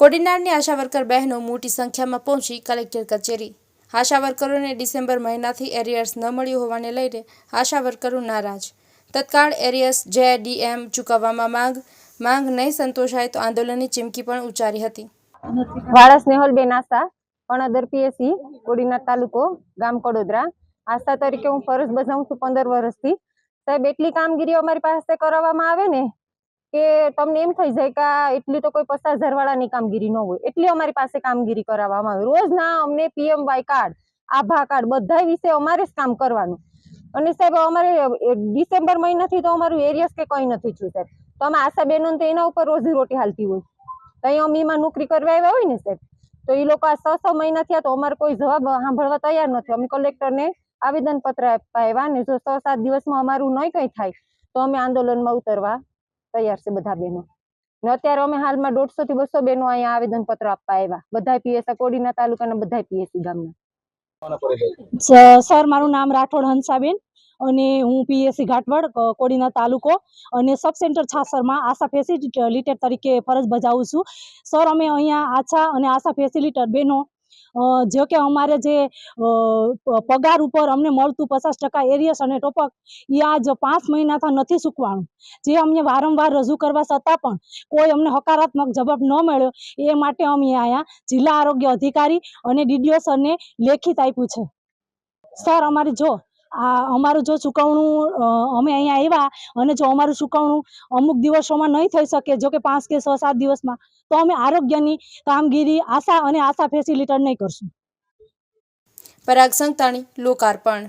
કોડીનારની આશા worker બહેનો મોટી સંખ્યામાં પહોંચી કલેક્ટર કચેરી. આશા વર્કરોને ડિસેમ્બર મહિનાથી એરિયર્સ ન મળ્યું હોવાને લઈને આશા વર્કરો નારાજ. તત્કાળ એરિયર્સ જેડીએમ ચૂકવવામાં માંગ. માંગ નહીં સંતોષાય તો આંદોલનની ચીમકી પણ ઉચ્ચારી હતી. વાળા સ્નેહલબેન આશા, અણદર પીએસસી, કોડીનાર તાલુકો, ગામ કડોદરા. આશા તરીકે હું ફરજ બજાવું છું પંદર વર્ષથી. સાહેબ, એટલી કામગીરી અમારી પાસે કરાવવામાં આવે ને કે તમને એમ થઈ જાય કે એટલી તો કોઈ પચાસ હજારવાળાની કામગીરી ન હોય. એટલી અમારી પાસે કામગીરી કરાવવામાં આવે. રોજના અમને પીએમ વાય કાર્ડ, આભા કાર્ડ બધા વિશે અમારે જ કામ કરવાનું. અને સાહેબ, અમારે ડિસેમ્બર મહિનાથી તો અમારું એરિયસ કે કંઈ નથી થયું સાહેબ. તો અમે આશા બહેનો તો એના ઉપર રોજી રોટી હાલતી હોય. તો અમે એમાં નોકરી કરવા આવ્યા હોય ને સાહેબ, તો એ લોકો આ છ છ મહિના થયા તો અમારે કોઈ જવાબ સાંભળવા તૈયાર નથી. અમે કલેક્ટરને આવેદન પત્ર આપવા ને જો છ સાત દિવસમાં અમારું નહીં કંઈ થાય, તો અમે આંદોલનમાં ઉતરવા તૈયાર છે બધા બહેનો. ને અત્યારે અમે હાલમાં દોઢસો થી બસો બહેનો અહીંયા આવેદન પત્ર આપવા આવ્યા. બધા પીએસઆ કોડીના તાલુકાના બધા પીએસસી ગામના. સર મારું નામ રાઠોડ હંસાબેન અને હું પીએસસી ઘાટવડ કોડીના તાલુકો અને સબ સેન્ટર છાસરમાં આશા ફેસિલિટેટર તરીકે ફરજ બજાવું છું. સર અમે અહીંયા આશા અને આશા ફેસિલિટર બહેનો જો કે અમારે જે પગાર ઉપર અમને મળતું પચાસ ટકા એરિયસ અને ટોપક એ આજ પાંચ મહિનાથી નથી ચૂકવાનું જે અમને વારંવાર રજૂ કરવા છતાં પણ કોઈ અમને હકારાત્મક જવાબ ન મળ્યો, એ માટે અમે અહીંયા જિલ્લા આરોગ્ય અધિકારી અને ડીડીઓ સરને લેખિત આપ્યું છે. સર, અમારી જો આ અમારું જો ચૂકવણું અમે અહીંયા આવ્યા અને જો અમારું ચૂકવણું અમુક દિવસોમાં નહીં થઈ શકે, જો કે પાંચ કે છ, સાત દિવસમાં, તો અમે આરોગ્યની કામગીરી આશા અને આશા ફેસિલિટર નહીં કરશું. પરાગ સંતાણી લોકાર્પણ.